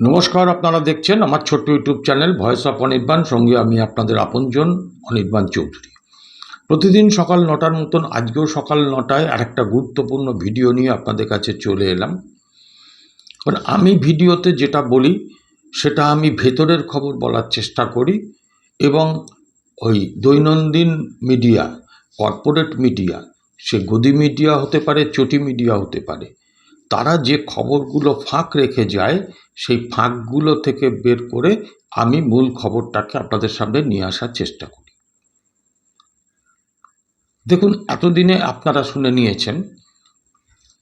নমস্কার, আপনারা দেখছেন আমার ছোট্ট YouTube channel voice of Anirban. সঙ্গে আমি আপনাদের আপনজন, অনির্বাণ চৌধুরী। প্রতিদিন সকাল নটার মতন, আজকেও সকাল নটায় আর একটা গুরুত্বপূর্ণ ভিডিও নিয়ে আপনাদের কাছে চলে এলাম। কারণ আমি ভিডিওতে যেটা বলি, সেটা আমি ভেতরের খবর বলার চেষ্টা করি এবং ওই দৈনন্দিন মিডিয়া, কর্পোরেট মিডিয়া, সে গদি মিডিয়া হতে পারে, চটি মিডিয়া হতে পারে তারা যে খবরগুলো ফাঁক রেখে যায়, সেই ফাঁকগুলো থেকে বের করে আমি মূল খবরটাকে আপনাদের সামনে নিয়ে আসার চেষ্টা করি। দেখুন, এতদিনে আপনারা শুনে নিয়েছেন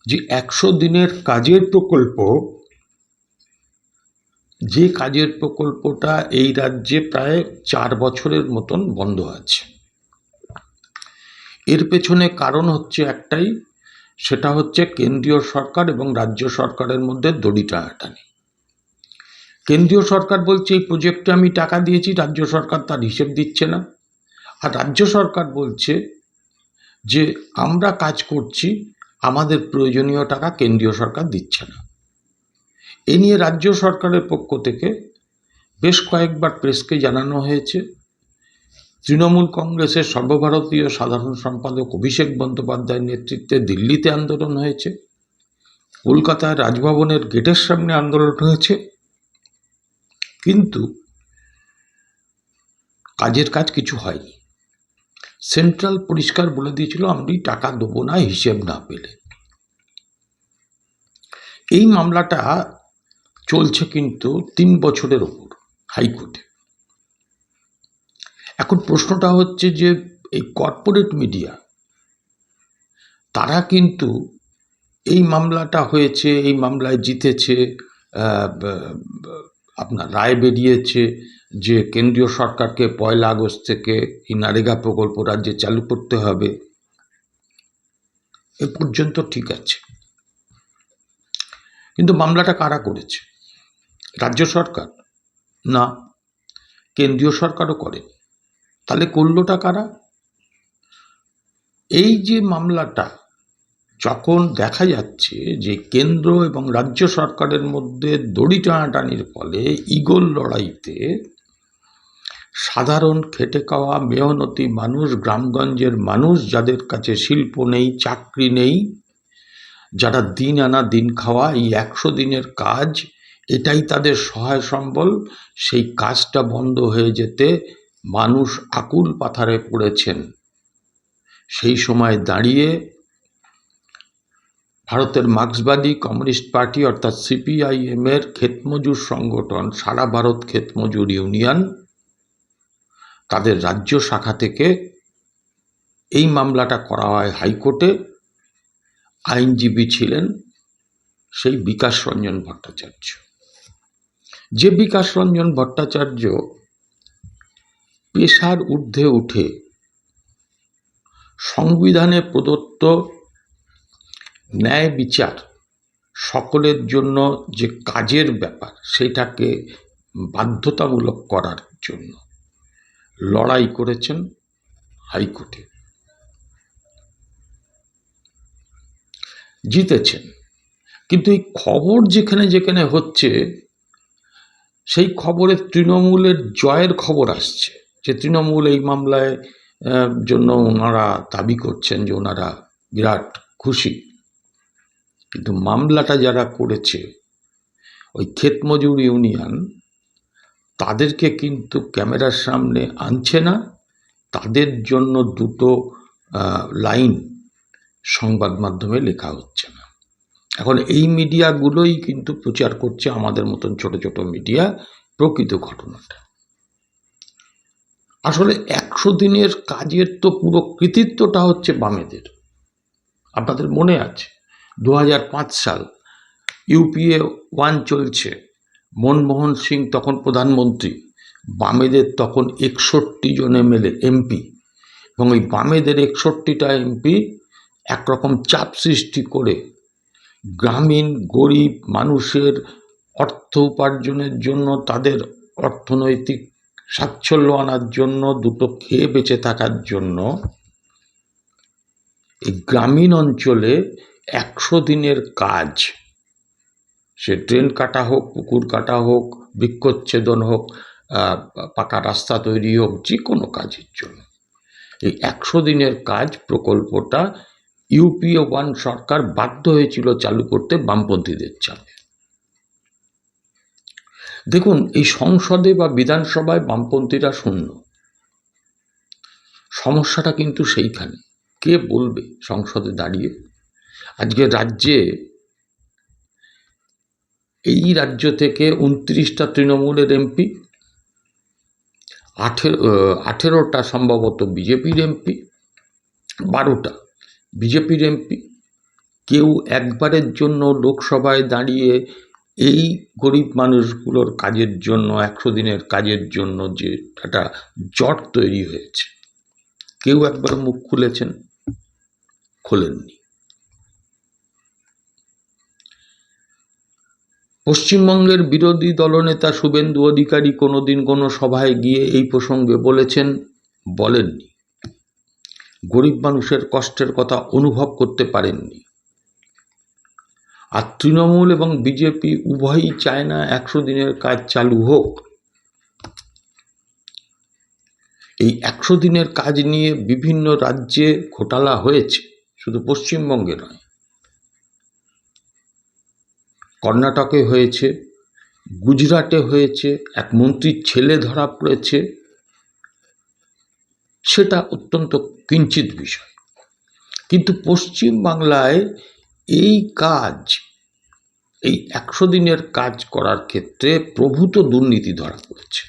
যে একশো দিনের কাজের প্রকল্প, যে কাজের প্রকল্পটা এই রাজ্যে প্রায় চার বছরের মতন বন্ধ আছে। এর পেছনে কারণ হচ্ছে একটাই সেটা হচ্ছে কেন্দ্রীয় সরকার এবং রাজ্য সরকারের মধ্যে দড়ি টানাটানি কেন্দ্রীয় সরকার বলছে, এই প্রজেক্টে আমি টাকা দিয়েছি, রাজ্য সরকার তার হিসেব দিচ্ছে না। আর রাজ্য সরকার বলছে যে, আমরা কাজ করছি, আমাদের প্রয়োজনীয় টাকা কেন্দ্রীয় সরকার দিচ্ছে না। এ নিয়ে রাজ্য সরকারের পক্ষ থেকে বেশ কয়েকবার প্রেসকে জানানো হয়েছে। তৃণমূল কংগ্রেসের সর্বভারতীয় সাধারণ সম্পাদক অভিষেক বন্দ্যোপাধ্যায়ের নেতৃত্বে দিল্লিতে আন্দোলন হয়েছে। কলকাতায় রাজভবনের গেটের সামনে আন্দোলন হয়েছে। কিন্তু কাজের কাজ কিছু হয়নি। সেন্ট্রাল পরিষ্কার বলে দিয়েছিল, আমি টাকা দেবো না, হিসেব না পেলে। এই মামলাটা চলছে কিন্তু তিন বছরের ওপর হাইকোর্টে। এখন প্রশ্নটা হচ্ছে যে এই কর্পোরেট মিডিয়া তারা কিন্তু এই মামলাটা হয়েছে, এই মামলায় জিতেছে আপনার রায় বেরিয়েছে যে কেন্দ্রীয় সরকারকে পয়লা আগস্ট থেকে এই নারেগা প্রকল্প রাজ্যে চালু করতে হবে। এ পর্যন্ত ঠিক আছে। কিন্তু মামলাটা কারা করেছে? রাজ্য সরকার? না। কেন্দ্রীয় সরকারও করেনি। তাহলে করলোটা কারা? এই যে মামলাটা, যখন দেখা যাচ্ছে যে কেন্দ্র এবং রাজ্য সরকারের মধ্যে দড়ি টানাটানির ফলে ইগল লড়াইতে সাধারণ খেটে খাওয়া মেহনতি মানুষ, গ্রামগঞ্জের মানুষ যাদের কাছে শিল্প নেই, চাকরি নেই, যারা দিন আনা দিন খাওয়া, এই একশো দিনের কাজ, এটাই তাদের সহায় সম্বল। সেই কাজটা বন্ধ হয়ে যেতে মানুষ আকুল পাথারে পড়েছেন। সেই সময় দাঁড়িয়ে ভারতের মার্ক্সবাদী কমিউনিস্ট পার্টি অর্থাৎ সিপিআইএম এর ক্ষেতমজুর সংগঠন, সারা ভারত ক্ষেতমজুর ইউনিয়ন, তাদের রাজ্য শাখা থেকে এই মামলাটা করা হয় হাইকোর্টে। আইনজীবী ছিলেন সেই বিকাশ রঞ্জন ভট্টাচার্য। যে বিকাশ রঞ্জন ভট্টাচার্য পেশার ঊর্ধ্বে উঠে সংবিধানে প্রদত্ত ন্যায় বিচার সকলের জন্য যে কাজের ব্যাপার, সেটাকে বাধ্যতামূলক করার জন্য লড়াই করেছেন হাইকোর্টে। জিতেছেন। কিন্তু এই খবর যেখানে যেখানে হচ্ছে, সেই খবরে তৃণমূলের জয়ের খবর আসছে। যে তৃণমূল এই মামলায় জন্য ওনারা দাবি করছেন যে ওনারা বিরাট খুশি। কিন্তু মামলাটা যারা করেছে, ওই ক্ষেতমজুর ইউনিয়ন, তাদেরকে কিন্তু ক্যামেরার সামনে আনছে না। তাদের জন্য দুটো লাইন সংবাদ মাধ্যমে লেখা হচ্ছে না। এখন এই মিডিয়াগুলোই কিন্তু প্রচার করছে আমাদের মতন ছোট ছোট মিডিয়া প্রকৃত ঘটনাটা। আসলে একশো দিনের কাজের তো পুরো কৃতিত্বটা হচ্ছে বামেদের। আপনাদের মনে আছে দু হাজার পাঁচ সাল ইউপিএ ওয়ান চলছে, মনমোহন সিং তখন প্রধানমন্ত্রী, বামেদের তখন একষট্টি জন এমএলএ, এমপি। এবং ওই বামেদের একষট্টিটা এমপি একরকম চাপ সৃষ্টি করে গ্রামীণ গরিব মানুষের অর্থ উপার্জনের জন্য তাদের অর্থনৈতিক সাচ্ছল্য আনার জন্য, দুটো খেয়ে বেঁচে থাকার জন্য এই গ্রামীণ অঞ্চলে একশো দিনের কাজ। সে ট্রেন কাটা হোক, পুকুর কাটা হোক, বৃক্ষচ্ছেদন হোক পাকা রাস্তা তৈরি হোক, যে কোনো কাজের জন্য। এই একশো দিনের কাজ প্রকল্পটা ইউপিএ ওয়ান সরকার বাধ্য হয়েছিল চালু করতে বামপন্থীদের চাপে। দেখুন, এই সংসদে বা বিধানসভায় বামপন্থীরা শূন্য। সমস্যাটা কিন্তু সেইখানে। কে বলবে সংসদে দাঁড়িয়ে? আজকে রাজ্যে এই রাজ্য থেকে উনত্রিশটা তৃণমূলের এমপি, আঠেরো আঠেরোটা সম্ভবত বিজেপির এমপি, বারোটা বিজেপির এমপি। কেউ একবারের জন্য লোকসভায় দাঁড়িয়ে এই গরিব মানুষগুলোর কাজের জন্য, একশো দিনের কাজের জন্য যে একটা জট তৈরি হয়েছে, কেউ একবার মুখ খুলেছেন? খোলেননি। পশ্চিমবঙ্গের বিরোধী দলনেতা শুভেন্দু অধিকারী কোনোদিন কোনো সভায় গিয়ে এই প্রসঙ্গে বলেছেন, বলেননি। গরিব মানুষের কষ্টের কথা অনুভব করতে পারেননি। আর তৃণমূল এবং বিজেপি উভয়ই চায় না একশো দিনের কাজ চালু হোক। এই একশো দিনের কাজ নিয়ে বিভিন্ন রাজ্যে ঘোটালা হয়েছে, শুধু পশ্চিমবঙ্গে নয়। কর্ণাটকে হয়েছে, গুজরাটে হয়েছে, এক মন্ত্রীর ছেলে ধরা পড়েছে। সেটা অত্যন্ত কিঞ্চিত বিষয়। কিন্তু পশ্চিম বাংলায় এই কাজ, এই একশো দিনের কাজ করার ক্ষেত্রে প্রভূত দুর্নীতি ধরা পড়েছে।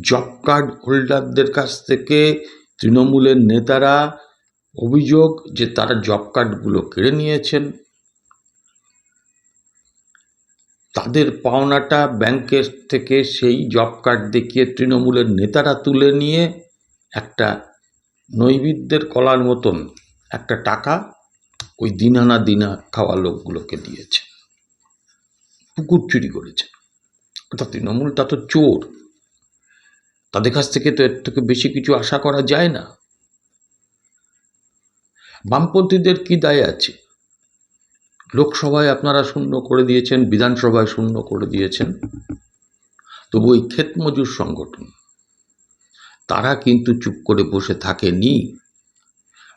জব কার্ড হোল্ডারদের কাছ থেকে তৃণমূলের নেতারা অভিযোগ যে তারা জব কার্ডগুলো কেড়ে নিয়েছেন। তাদের পাওনাটা ব্যাংকের থেকে সেই জব কার্ড দেখিয়ে তৃণমূলের নেতারা তুলে নিয়ে একটা নৈবেদ্যের কলার মতন একটা টাকা ওই দিনানা দিনা খাওয়া লোকগুলোকে দিয়েছে। পুকুর চুরি করেছে। অর্থাৎ তৃণমূলটা তো চোর। তাদের কাছ থেকে তো এর থেকে বেশি কিছু আশা করা যায় না। বামপন্থীদের কি দায় আছে? লোকসভায় আপনারা শূন্য করে দিয়েছেন, বিধানসভায় শূন্য করে দিয়েছেন। তবু ওই ক্ষেত মজুর সংগঠন, তারা কিন্তু চুপ করে বসে থাকেনি।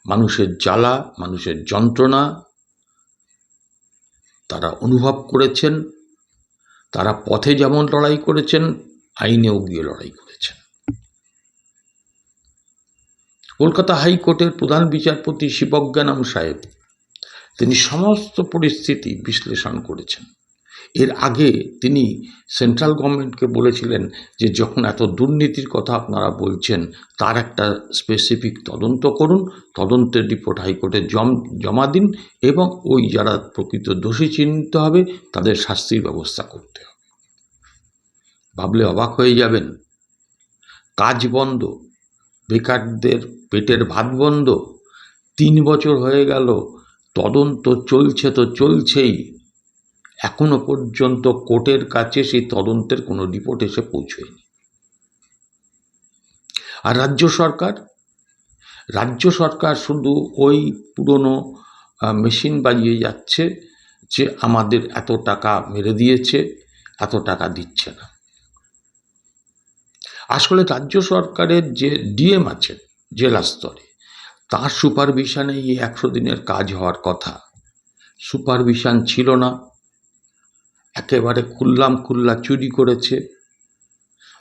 মানুষের জ্বালা, মানুষের যন্ত্রণা, তারা অনুভব করেছেন, তারা পথে যেমন লড়াই করেছেন, আইনেও গিয়ে লড়াই করেছেন। কলকাতা হাইকোর্টের প্রধান বিচারপতি শিবজ্ঞানম সাহেব, তিনি সমস্ত পরিস্থিতি বিশ্লেষণ করেছেন। এর আগে তিনি সেন্ট্রাল গভর্নমেন্টকে বলেছিলেন যে যখন এত দুর্নীতির কথা আপনারা বলছেন, তার একটা স্পেসিফিক তদন্ত করুন, তদন্তের রিপোর্ট হাইকোর্টে জম, জমা দিন এবং ওই যারা প্রকৃত দোষী চিহ্নিত হবে, তাদের শাস্তির ব্যবস্থা করতে হবে। ভাবলে অবাক হয়ে যাবেন। কাজ বন্ধ, বেকারদের পেটের ভাত বন্ধ, তিন বছর হয়ে গেল, তদন্ত চলছে তো চলছেই। এখনও পর্যন্ত কোর্টের কাছে সেই তদন্তের কোনো রিপোর্ট এসে পৌঁছয়নি। আর রাজ্য সরকার? রাজ্য সরকার শুধু ওই পুরনো মেশিন বাজিয়ে যাচ্ছে যে আমাদের এত টাকা মেরে দিয়েছে, এত টাকা দিচ্ছে না। আসলে রাজ্য সরকারের যে ডিএম আছেন জেলা স্তরে, তার সুপারভিশনে এই একশো দিনের কাজ হওয়ার কথা। সুপারভিশন ছিল না একেবারে খুল্লাম খুল্লা চুরি করেছে।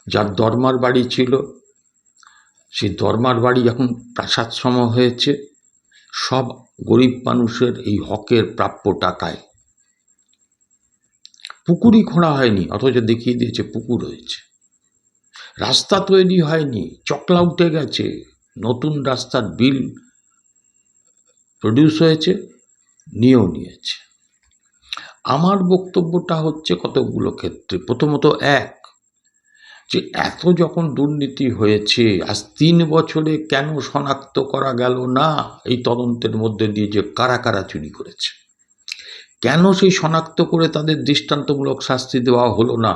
যার দরমার বাড়ি ছিল সেই দরমার বাড়ি এখন প্রাসাদ সম হয়েছে। সব গরিব মানুষের এই হকের প্রাপ্য টাকায়। পুকুরই খোঁড়া হয়নি, অথচ দেখিয়ে দিয়েছে পুকুর হয়েছে রাস্তা তৈরি হয়নি, চকলা উঠে গেছে, নতুন রাস্তার বিল প্রডিউস হয়েছে, নিয়েও নিয়েছে। আমার বক্তব্যটা হচ্ছে কতগুলো ক্ষেত্রে। প্রথমত এক, যে এত যখন দুর্নীতি হয়েছে, আজ তিন বছরে কেন শনাক্ত করা গেল না, এই তদন্তের মধ্যে দিয়ে যে কারা কারা চুরি করেছে? কেন সেই শনাক্ত করে তাদের দৃষ্টান্তমূলক শাস্তি দেওয়া হলো না?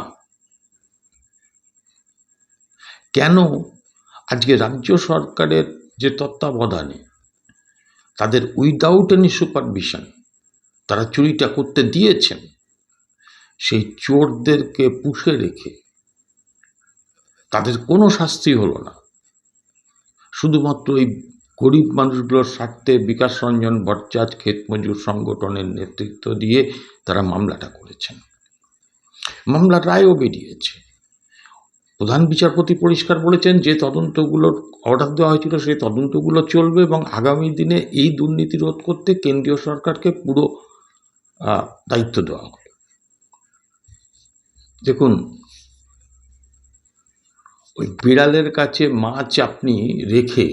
কেন আজকে রাজ্য সরকারের যে তত্ত্বাবধানে তাদের উইদাউট এনি সুপারভিশন তারা চুরিটা করতে দিয়েছেন। সেই চোরদেরকে পুষে রেখে তাদের কোনো শাস্তি হলো না। শুধুমাত্র এই গরিব মানুষগুলোর স্বার্থে বিকাশ রঞ্জন ভট্টাচ ক্ষেত মজুর সংগঠনের নেতৃত্ব দিয়ে তারা মামলাটা করেছেন। মামলার রায়ও বেরিয়েছে। প্রধান বিচারপতি পরিষ্কার বলেছেন, যে তদন্তগুলোর অর্ডার দেওয়া হয়েছিল সেই তদন্তগুলো চলবে এবং আগামী দিনে এই দুর্নীতি রোধ করতে কেন্দ্রীয় সরকারকে পুরো দায়িত্ব দেওয়া হবে। দেখুন, ওই বিড়ালের কাছে মাছ আপনি রেখে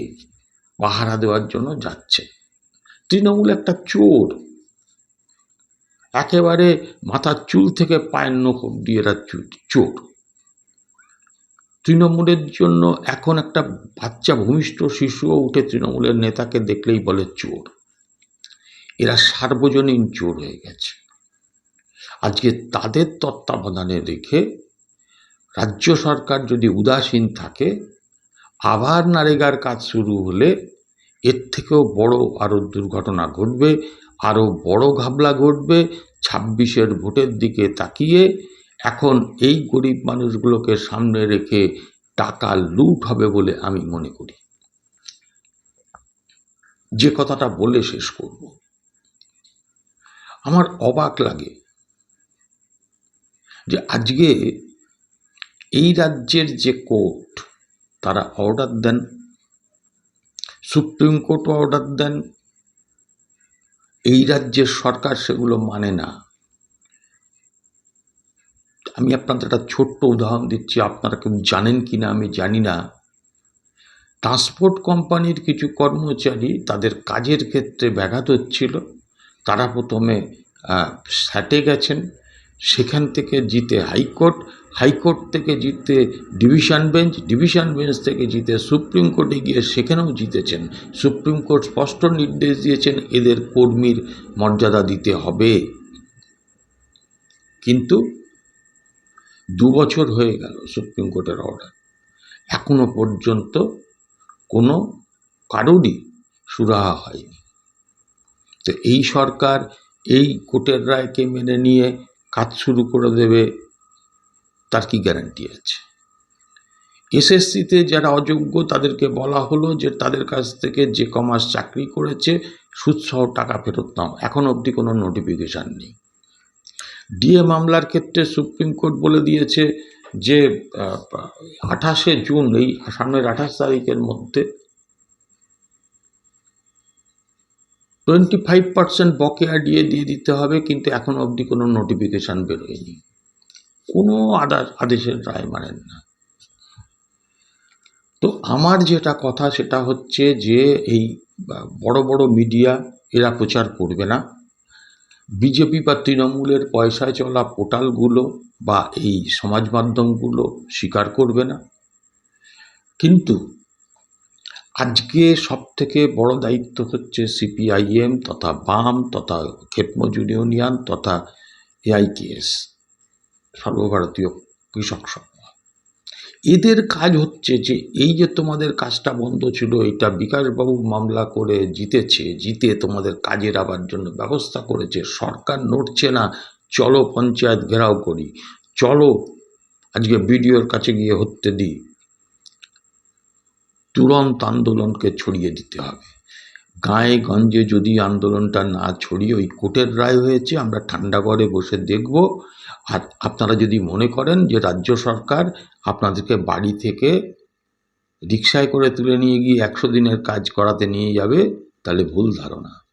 পাহারা দেওয়ার জন্য যাচ্ছে তৃণমূল একটা চোর, একেবারে মাথার চুল থেকে পায়ের নখ এরা চোর। তৃণমূলের জন্য এখন একটা বাচ্চা ভূমিষ্ঠ শিশুও উঠে তৃণমূলের নেতাকে দেখলেই বলে চোর। সার্বজনীন চোর হয়ে গেছে। আজকে তাদের তত্ত্বাবধানে রেখে রাজ্য সরকার যদি উদাসীন থাকে, আবার নারেগার কাজ শুরু হলে এর থেকেও বড় আরও দুর্ঘটনা ঘটবে আরও বড় ঘাবলা ঘটবে। ছাব্বিশের ভোটের দিকে তাকিয়ে এখন এই গরিব মানুষগুলোকে সামনে রেখে টাকা লুট হবে বলে আমি মনে করি। যে কথাটা বলে শেষ করব। আমার অবাক লাগে যে আজকে এই রাজ্যের যে কোর্ট, তারা অর্ডার দেন, সুপ্রিম কোর্টও অর্ডার দেন, এই রাজ্যের সরকার সেগুলো মানে না। আমি আপনাদের একটা ছোট্ট উদাহরণ দিচ্ছি, আপনারা কেউ জানেন কি না আমি জানি না। ট্রান্সপোর্ট কোম্পানির কিছু কর্মচারী তাদের কাজের ক্ষেত্রে ব্যাঘাত হচ্ছিল। তারা প্রথমে স্যাটে গেছেন। সেখান থেকে জিতে হাইকোর্ট হাইকোর্ট থেকে জিতে ডিভিশন বেঞ্চ ডিভিশন বেঞ্চ থেকে জিতে সুপ্রিম কোর্টে গিয়ে সেখানেও জিতেছেন। সুপ্রিম কোর্ট স্পষ্ট নির্দেশ দিয়েছেন, এদের কর্মীর মর্যাদা দিতে হবে। কিন্তু দু বছর হয়ে গেল সুপ্রিম কোর্টের অর্ডার। এখনও পর্যন্ত কোনো কারোরই সুরাহা হয়নি। তো এই সরকার এই কোর্টের রায়কে মেনে নিয়ে কাজ শুরু করে দেবে, তার কি গ্যারান্টি আছে? এসএসসিতে যারা অযোগ্য, তাদেরকে বলা হলো যে তাদের কাছ থেকে যে কমাস চাকরি করেছে, সুদসহ টাকা ফেরত নাও। এখন অবধি কোনো নোটিফিকেশান নেই। ডিএ মামলার ক্ষেত্রে সুপ্রিম কোর্ট বলে দিয়েছে যে আঠাশে জুন, এই সামনের আঠাশ তারিখের মধ্যে টোয়েন্টি ফাইভ পার্সেন্ট বকেয়া ডিএ দিয়ে দিতে হবে, কিন্তু এখন অবধি কোনো নোটিফিকেশান বেরোয়নি। কোনো আদার, আদেশের রায় মানেন না। তো আমার যেটা কথা, সেটা হচ্ছে যে, এই বড় বড় মিডিয়া এরা প্রচার করবে না। বিজেপি বা তৃণমূলের পয়সায় চলা পোর্টালগুলো বা এই সমাজ মাধ্যমগুলো স্বীকার করবে না। কিন্তু আজকে সব থেকে বড় দায়িত্ব হচ্ছে সিপিআইএম তথা বাম তথা ক্ষেতমজুর ইউনিয়ন তথা এআইকেএস, সর্বভারতীয় কৃষক সংঘ। এদের কাজ হচ্ছে যে, এই যে তোমাদের কাজটা বন্ধ ছিল, এটা বিকাশবাবু মামলা করে জিতেছে, জিতে তোমাদের কাজের আবার জন্য ব্যবস্থা করেছে, সরকার নড়ছে না, চলো পঞ্চায়েত ঘেরাও করি, চলো আজকে বিডিওর কাছে গিয়ে হত্যে দিই। তুরন্ত আন্দোলনকে ছড়িয়ে দিতে হবে। গায়ে গঞ্জে যদি আন্দোলনটা না ছড়িয়ে ওই কোর্টের রায় হয়েছে, আমরা ঠান্ডা ঘরে বসে দেখব। আর আপনারা যদি মনে করেন যে রাজ্য সরকার আপনাদেরকে বাড়ি থেকে রিক্সায় করে তুলে নিয়ে গিয়ে একশো দিনের কাজ করাতে নিয়ে যাবে, তাহলে ভুল ধারণা।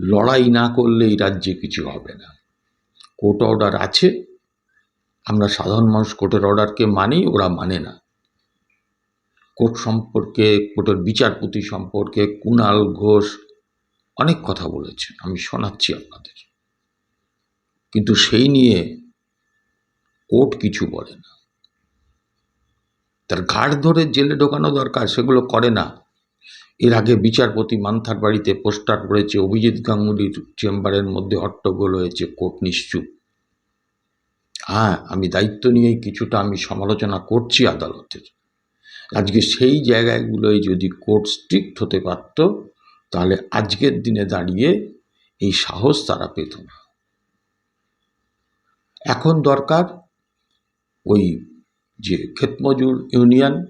লড়াই না করলে এই রাজ্যে কিছু হবে না। কোর্ট অর্ডার আছে। আমরা সাধারণ মানুষ কোর্টের অর্ডারকে মানি, ওরা মানে না। কোর্ট সম্পর্কে, কোর্টের বিচারপতি সম্পর্কে কুণাল ঘোষ অনেক কথা বলেছেন, আমি শোনাচ্ছি আপনাদের। কিন্তু সেই নিয়ে কোর্ট কিছু বলে না। তার ঘাট ধরে জেলে ঢোকানো দরকার, সেগুলো করে না। এর আগে বিচারপতি মান্থার বাড়িতে পোস্টার পড়েছে, অভিজিৎ গাঙ্গুলির চেম্বারের মধ্যে হট্টগোল হয়েছে, কোর্ট নিশ্চুপ। হ্যাঁ আমি দায়িত্ব নিয়েই কিছুটা আমি সমালোচনা করছি আদালতের। আজকে সেই জায়গাগুলোয় যদি কোর্ট স্ট্রিক্ট হতে পারত, তাহলে আজকের দিনে দাঁড়িয়ে এই সাহস তারা পেত না। এখন দরকার ওই যে ক্ষেতমজুর ইউনিয়ন,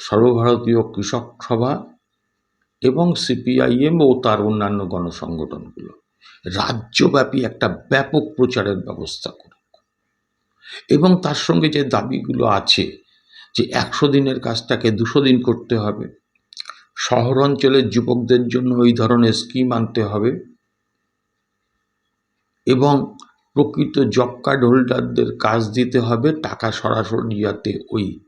সর্বভারতীয় কৃষক সভা এবং সিপিআইএম ও তার অন্যান্য গণসংগঠনগুলো। রাজ্যব্যাপী একটা ব্যাপক প্রচারের ব্যবস্থা করুক। এবং তার সঙ্গে যে দাবিগুলো আছে যে একশো দিনের কাজটাকে দুশো দিন করতে হবে। শহর অঞ্চলের যুবকদের জন্য ওই ধরনের স্কিম আনতে হবে। এবং প্রকৃত জব কার্ড হোল্ডারদের কাজ দিতে হবে। টাকা সরাসরি যাতে ওই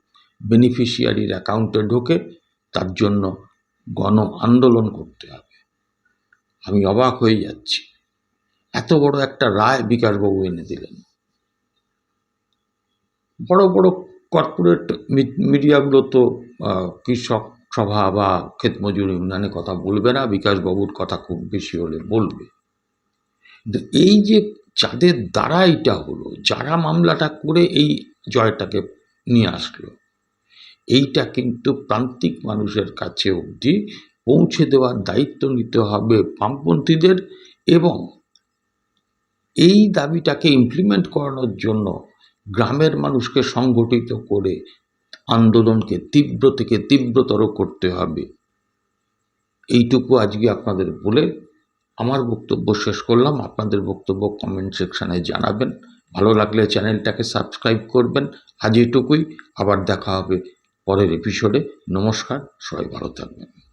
বেনিফিশিয়ারির অ্যাকাউন্টে ঢোকে, তার জন্য গণ আন্দোলন করতে হবে। আমি অবাক হয়ে যাচ্ছি। এত বড় একটা রায় বিকাশবাবু এনে দিলেন। বড় বড় কর্পোরেট মিডিয়াগুলো তো কৃষক সভা বা ক্ষেতমজুর ইউনিয়নের কথা বলবে না, বিকাশবাবুর কথা খুব বেশি হলে বলবে। এই যে যাদের দ্বারা এটা হলো, যারা মামলাটা করে এই জয়টাকে নিয়ে আসলো, এইটা কিন্তু প্রান্তিক মানুষের কাছে অবধি পৌঁছে দেওয়ার দায়িত্ব নিতে হবে বামপন্থীদের এবং এই দাবিটাকে ইমপ্লিমেন্ট করানোর জন্য গ্রামের মানুষকে সংগঠিত করে আন্দোলনকে তীব্র থেকে তীব্রতর করতে হবে। এইটুকু আজকে আপনাদের বলে আমার বক্তব্য শেষ করলাম। আপনাদের বক্তব্য কমেন্ট সেকশানে জানাবেন। ভালো লাগলে চ্যানেলটাকে সাবস্ক্রাইব করবেন। আজ এটুকুই আবার দেখা হবে পরের এপিসোডে নমস্কার। সবাই ভালো থাকবেন।